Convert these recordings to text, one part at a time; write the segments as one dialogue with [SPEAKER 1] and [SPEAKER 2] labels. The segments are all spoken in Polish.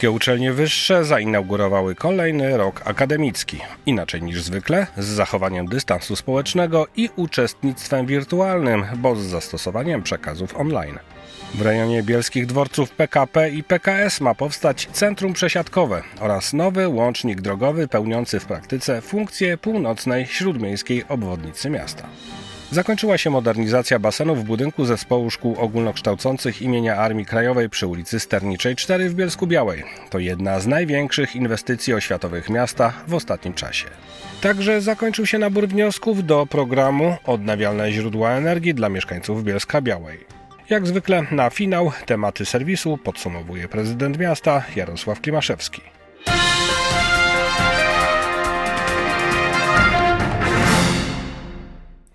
[SPEAKER 1] Bielskie uczelnie wyższe zainaugurowały kolejny rok akademicki. Inaczej niż zwykle, z zachowaniem dystansu społecznego i uczestnictwem wirtualnym, bo z zastosowaniem przekazów online. W rejonie bielskich dworców PKP i PKS ma powstać centrum przesiadkowe oraz nowy łącznik drogowy pełniący w praktyce funkcję północnej śródmiejskiej obwodnicy miasta. Zakończyła się modernizacja basenu w budynku Zespołu Szkół Ogólnokształcących imienia Armii Krajowej przy ulicy Sterniczej 4 w Bielsku Białej. To jedna z największych inwestycji oświatowych miasta w ostatnim czasie. Także zakończył się nabór wniosków do programu Odnawialne źródła energii dla mieszkańców Bielska Białej. Jak zwykle na finał tematy serwisu podsumowuje prezydent miasta Jarosław Klimaszewski.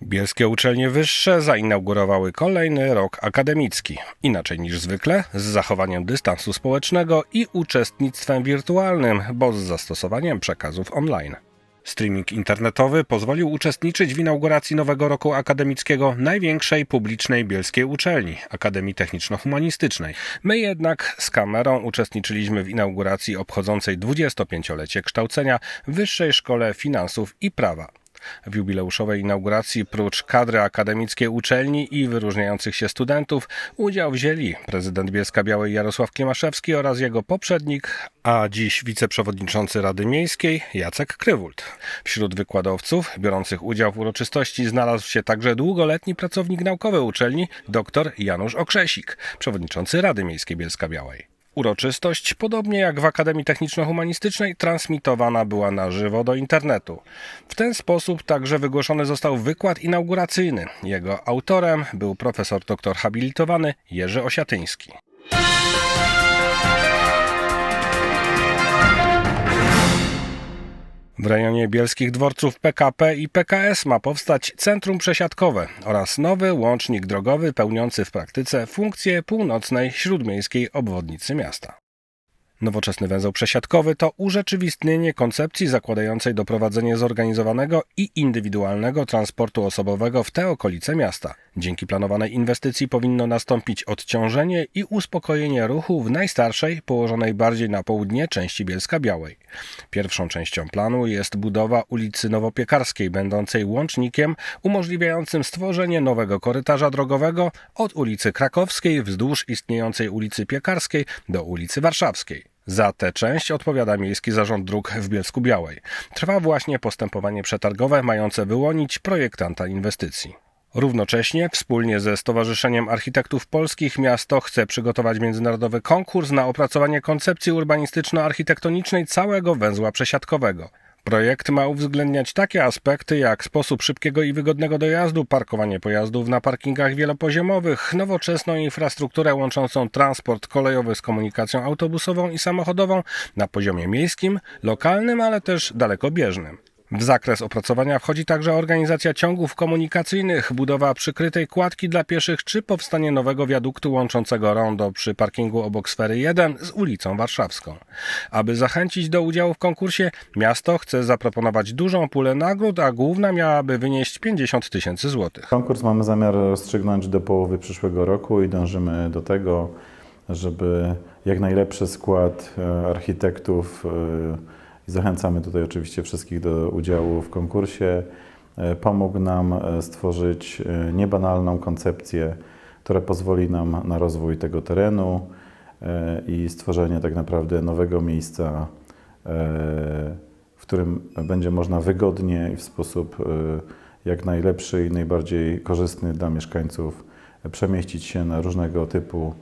[SPEAKER 1] Bielskie uczelnie wyższe zainaugurowały kolejny rok akademicki. Inaczej niż zwykle, z zachowaniem dystansu społecznego i uczestnictwem wirtualnym, bo z zastosowaniem przekazów online. Streaming internetowy pozwolił uczestniczyć w inauguracji nowego roku akademickiego największej publicznej bielskiej uczelni Akademii Techniczno-Humanistycznej. My jednak z kamerą uczestniczyliśmy w inauguracji obchodzącej 25-lecie kształcenia Wyższej Szkole Finansów i Prawa. W jubileuszowej inauguracji prócz kadry akademickiej uczelni i wyróżniających się studentów udział wzięli prezydent Bielska Białej Jarosław Klimaszewski oraz jego poprzednik, a dziś wiceprzewodniczący Rady Miejskiej Jacek Krywult. Wśród wykładowców biorących udział w uroczystości znalazł się także długoletni pracownik naukowy uczelni dr Janusz Okrzesik, przewodniczący Rady Miejskiej Bielska Białej. Uroczystość, podobnie jak w Akademii Techniczno-Humanistycznej, transmitowana była na żywo do internetu. W ten sposób także wygłoszony został wykład inauguracyjny. Jego autorem był profesor doktor habilitowany Jerzy Osiatyński. W rejonie bielskich dworców PKP i PKS ma powstać centrum przesiadkowe oraz nowy łącznik drogowy pełniący w praktyce funkcję północnej śródmiejskiej obwodnicy miasta. Nowoczesny węzeł przesiadkowy to urzeczywistnienie koncepcji zakładającej doprowadzenie zorganizowanego i indywidualnego transportu osobowego w te okolice miasta. Dzięki planowanej inwestycji powinno nastąpić odciążenie i uspokojenie ruchu w najstarszej, położonej bardziej na południe części Bielska Białej. Pierwszą częścią planu jest budowa ulicy Nowopiekarskiej, będącej łącznikiem umożliwiającym stworzenie nowego korytarza drogowego od ulicy Krakowskiej wzdłuż istniejącej ulicy Piekarskiej do ulicy Warszawskiej. Za tę część odpowiada Miejski Zarząd Dróg w Bielsku Białej. Trwa właśnie postępowanie przetargowe mające wyłonić projektanta inwestycji. Równocześnie wspólnie ze Stowarzyszeniem Architektów Polskich miasto chce przygotować międzynarodowy konkurs na opracowanie koncepcji urbanistyczno-architektonicznej całego węzła przesiadkowego. Projekt ma uwzględniać takie aspekty jak sposób szybkiego i wygodnego dojazdu, parkowanie pojazdów na parkingach wielopoziomowych, nowoczesną infrastrukturę łączącą transport kolejowy z komunikacją autobusową i samochodową na poziomie miejskim, lokalnym, ale też dalekobieżnym. W zakres opracowania wchodzi także organizacja ciągów komunikacyjnych, budowa przykrytej kładki dla pieszych czy powstanie nowego wiaduktu łączącego rondo przy parkingu obok sfery 1 z ulicą Warszawską. Aby zachęcić do udziału w konkursie, miasto chce zaproponować dużą pulę nagród, a główna miałaby wynieść 50 tysięcy złotych.
[SPEAKER 2] Konkurs mamy zamiar rozstrzygnąć do połowy przyszłego roku i dążymy do tego, żeby jak najlepszy skład e, architektów e, i zachęcamy tutaj oczywiście wszystkich do udziału w konkursie. e, Pomógł nam e, stworzyć e, niebanalną koncepcję, która pozwoli nam na rozwój tego terenu i stworzenie tak naprawdę nowego miejsca, w którym będzie można wygodnie i w sposób jak najlepszy i najbardziej korzystny dla mieszkańców przemieścić się na różnego typu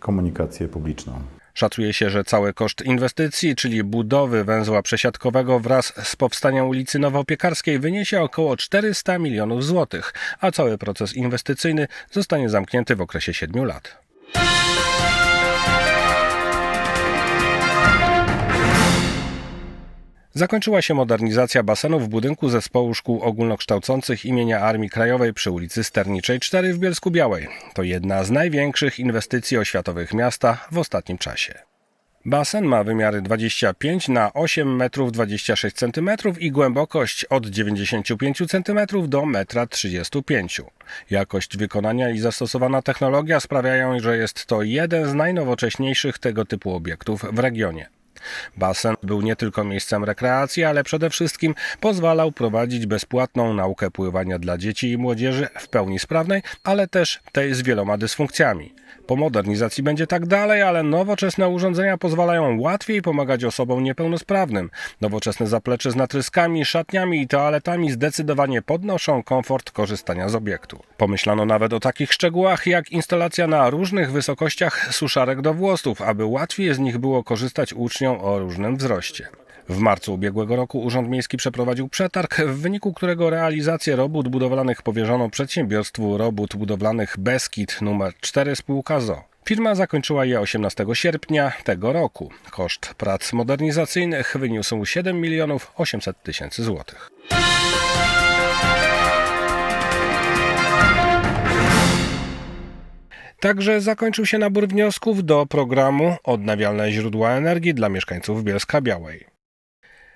[SPEAKER 2] komunikację publiczną.
[SPEAKER 1] Szacuje się, że cały koszt inwestycji, czyli budowy węzła przesiadkowego wraz z powstaniem ulicy Nowopiekarskiej wyniesie około 400 milionów złotych, a cały proces inwestycyjny zostanie zamknięty w okresie 7 lat. Zakończyła się modernizacja basenu w budynku Zespołu Szkół Ogólnokształcących imienia Armii Krajowej przy ulicy Sterniczej 4 w Bielsku Białej. To jedna z największych inwestycji oświatowych miasta w ostatnim czasie. Basen ma wymiary 25 na 8 metrów 26 cm i głębokość od 95 cm do 1,35 m. Jakość wykonania i zastosowana technologia sprawiają, że jest to jeden z najnowocześniejszych tego typu obiektów w regionie. Basen był nie tylko miejscem rekreacji, ale przede wszystkim pozwalał prowadzić bezpłatną naukę pływania dla dzieci i młodzieży w pełni sprawnej, ale też tej z wieloma dysfunkcjami. Po modernizacji będzie tak dalej, ale nowoczesne urządzenia pozwalają łatwiej pomagać osobom niepełnosprawnym. Nowoczesne zaplecze z natryskami, szatniami i toaletami zdecydowanie podnoszą komfort korzystania z obiektu. Pomyślano nawet o takich szczegółach jak instalacja na różnych wysokościach suszarek do włosów, aby łatwiej z nich było korzystać uczniom o różnym wzroście. W marcu ubiegłego roku Urząd Miejski przeprowadził przetarg, w wyniku którego realizację robót budowlanych powierzono przedsiębiorstwu robót budowlanych Beskid nr 4 spółka ZO. Firma zakończyła je 18 sierpnia tego roku. Koszt prac modernizacyjnych wyniósł 7 milionów 800 tysięcy złotych. Także zakończył się nabór wniosków do programu Odnawialne źródła energii dla mieszkańców Bielska Białej.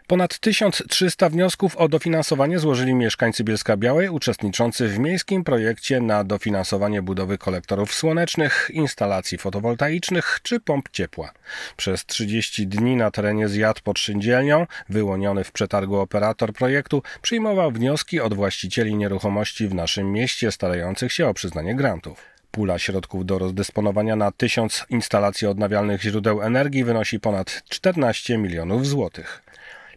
[SPEAKER 1] Ponad 1300 wniosków o dofinansowanie złożyli mieszkańcy Bielska Białej uczestniczący w miejskim projekcie na dofinansowanie budowy kolektorów słonecznych, instalacji fotowoltaicznych czy pomp ciepła. Przez 30 dni na terenie zjadł pod szyndzielnią, wyłoniony w przetargu operator projektu, przyjmował wnioski od właścicieli nieruchomości w naszym mieście starających się o przyznanie grantów. Pula środków do rozdysponowania na 1000 instalacji odnawialnych źródeł energii wynosi ponad 14 milionów złotych.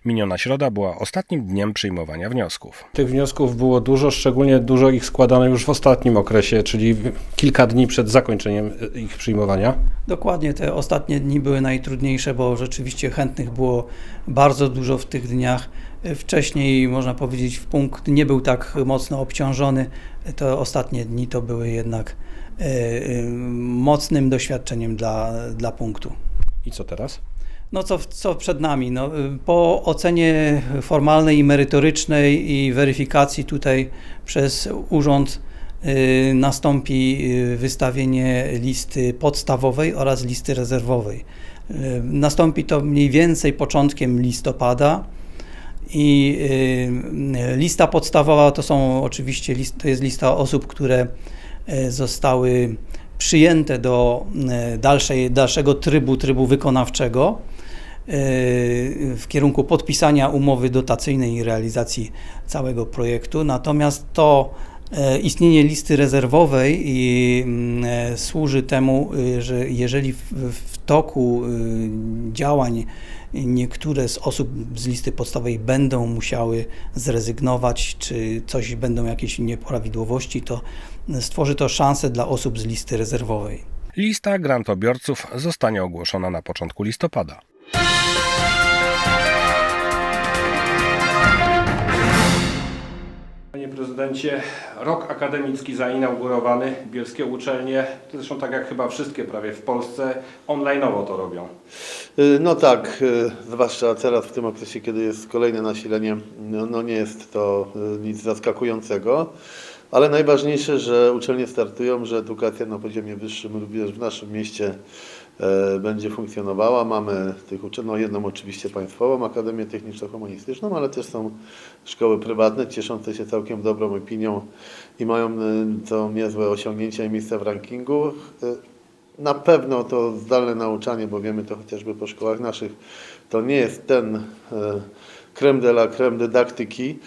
[SPEAKER 1] Miniona środa była ostatnim dniem przyjmowania wniosków.
[SPEAKER 3] Tych wniosków było dużo, szczególnie dużo ich składano już w ostatnim okresie, czyli kilka dni przed zakończeniem e, ich przyjmowania.
[SPEAKER 4] Dokładnie, te ostatnie dni były najtrudniejsze, bo rzeczywiście chętnych było bardzo dużo w tych dniach. Wcześniej, można powiedzieć, w punkt nie był tak mocno obciążony. Te ostatnie dni to były jednak e, e, mocnym doświadczeniem dla, dla punktu.
[SPEAKER 3] I co teraz?
[SPEAKER 4] No co, co przed nami? No, y, po ocenie formalnej i merytorycznej i weryfikacji tutaj przez urząd y, nastąpi y, wystawienie listy podstawowej oraz listy rezerwowej. Nastąpi to mniej więcej początkiem listopada. I lista podstawowa to są oczywiście list, to jest lista osób, które e, zostały przyjęte do e, dalszej, dalszego trybu, trybu wykonawczego e, w kierunku podpisania umowy dotacyjnej i realizacji całego projektu. Natomiast to e, istnienie listy rezerwowej i mm, e, służy temu, że jeżeli w, toku działań niektóre z osób z listy podstawowej będą musiały zrezygnować, czy coś będą jakieś nieprawidłowości, to stworzy to szansę dla osób z listy rezerwowej.
[SPEAKER 1] Lista grantobiorców zostanie ogłoszona na początku listopada. Prezydencie, rok akademicki zainaugurowany, bielskie uczelnie, zresztą tak jak chyba wszystkie prawie w Polsce, online'owo to robią.
[SPEAKER 5] Y, No tak, y, zwłaszcza teraz w tym okresie, kiedy jest kolejne nasilenie, no, no nie jest to y, nic zaskakującego, ale najważniejsze, że uczelnie startują, że edukacja na poziomie wyższym również w naszym mieście będzie funkcjonowała. Mamy tych uczelni, no jedną oczywiście państwową, Akademię Techniczno-Humanistyczną, ale też są szkoły prywatne cieszące się całkiem dobrą opinią i mają y, to niezłe osiągnięcia i miejsca w rankingu. Y, na pewno to zdalne nauczanie, bo wiemy to chociażby po szkołach naszych, to nie jest ten e, creme de la creme dydaktyki, e,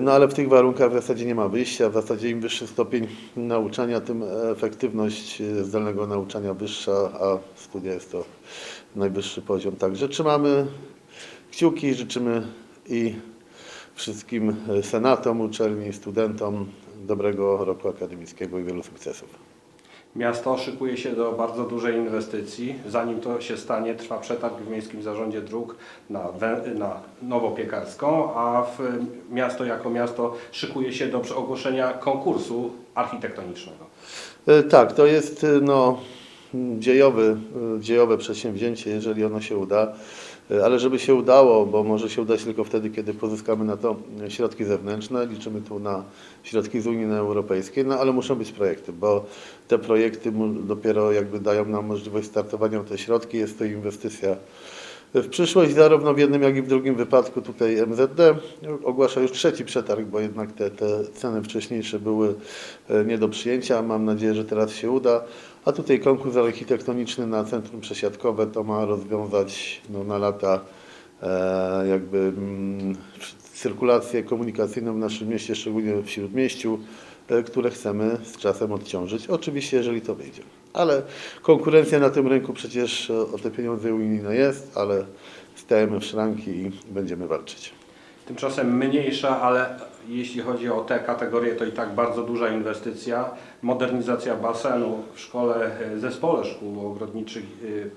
[SPEAKER 5] no ale w tych warunkach w zasadzie nie ma wyjścia. W zasadzie im wyższy stopień nauczania, tym efektywność e, zdalnego nauczania wyższa, a studia jest to najwyższy poziom. Także trzymamy kciuki, życzymy i wszystkim e, senatom uczelni, studentom dobrego roku akademickiego i wielu sukcesów.
[SPEAKER 1] Miasto szykuje się do bardzo dużej inwestycji. Zanim to się stanie, trwa przetarg w Miejskim Zarządzie Dróg na, na Nowopiekarską, a w, miasto jako miasto szykuje się do ogłoszenia konkursu architektonicznego.
[SPEAKER 5] E, Tak, to jest e, no, dziejowy, e, dziejowe przedsięwzięcie, jeżeli ono się uda. E, Ale żeby się udało, bo może się udać tylko wtedy, kiedy pozyskamy na to środki zewnętrzne, liczymy tu na środki z Unii Europejskiej, no ale muszą być projekty, bo te projekty dopiero jakby dają nam możliwość startowania w te środki, jest to inwestycja w przyszłość, zarówno w jednym, jak i w drugim wypadku tutaj MZD ogłasza już trzeci przetarg, bo jednak te, te ceny wcześniejsze były e, nie do przyjęcia. Mam nadzieję, że teraz się uda. A tutaj konkurs architektoniczny na centrum przesiadkowe to ma rozwiązać no, na lata e, jakby mm, cyrkulację komunikacyjną w naszym mieście, szczególnie w Śródmieściu, e, które chcemy z czasem odciążyć. Oczywiście, jeżeli to wyjdzie. Ale konkurencja na tym rynku przecież e, o te pieniądze unijne jest, ale stajemy w szranki i będziemy walczyć.
[SPEAKER 1] Tymczasem mniejsza, ale jeśli chodzi o te kategorie, to i tak bardzo duża inwestycja. Modernizacja basenu w szkole, e, zespole szkół ogrodniczych,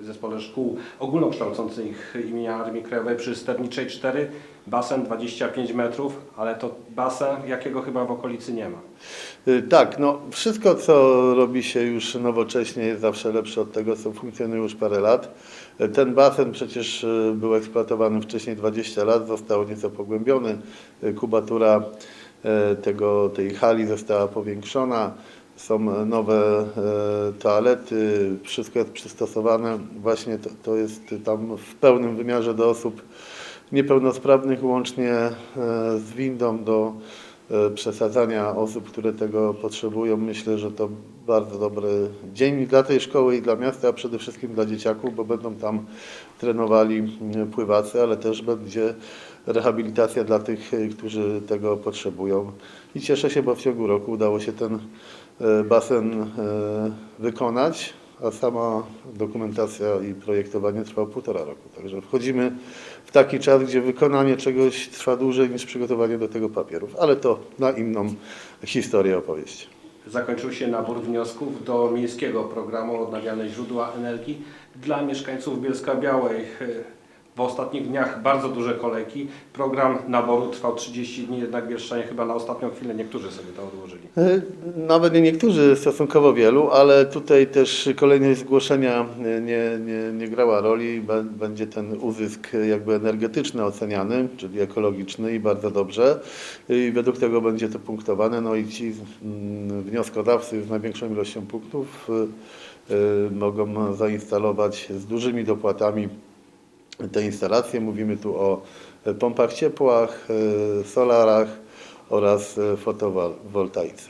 [SPEAKER 1] e, zespole szkół ogólnokształcących imienia Armii Krajowej przy Sterniczej 4. Basen 25 metrów, ale to basen, jakiego chyba w okolicy nie ma.
[SPEAKER 5] Y, Tak, no wszystko co robi się już nowocześnie jest zawsze lepsze od tego, co funkcjonuje już parę lat. Y, Ten basen przecież y, był eksploatowany wcześniej 20 lat, został nieco pogłębiony. Kubatura tego, tej hali została powiększona. Są nowe toalety, wszystko jest przystosowane. Właśnie to, to jest tam w pełnym wymiarze do osób niepełnosprawnych, łącznie e, z windą do e, przesadzania osób, które tego potrzebują. Myślę, że to bardzo dobry dzień dla tej szkoły i dla miasta, a przede wszystkim dla dzieciaków, bo będą tam trenowali m, pływacy, ale też będzie rehabilitacja dla tych, e, którzy tego potrzebują. I cieszę się, bo w ciągu roku udało się ten basen wykonać, a sama dokumentacja i projektowanie trwało półtora roku. Także wchodzimy w taki czas, gdzie wykonanie czegoś trwa dłużej niż przygotowanie do tego papierów, ale to na inną historię opowieść.
[SPEAKER 1] Zakończył się nabór wniosków do miejskiego programu Odnawialne źródła energii dla mieszkańców Bielska Białej. W ostatnich dniach bardzo duże kolejki. Program naboru trwał 30 dni, jednak bielszczanie chyba na ostatnią chwilę niektórzy sobie to odłożyli.
[SPEAKER 5] E, Nawet nie niektórzy, stosunkowo wielu, ale tutaj też kolejność zgłoszenia e, nie, nie, nie grała roli. Bę- Będzie ten uzysk e, jakby energetyczny oceniany, czyli ekologiczny i bardzo dobrze. I według tego będzie to punktowane. No i ci wnioskodawcy z największą ilością punktów mogą zainstalować z dużymi dopłatami te instalacje. Mówimy tu o e, pompach ciepłach, e, solarach oraz e, fotowoltaice.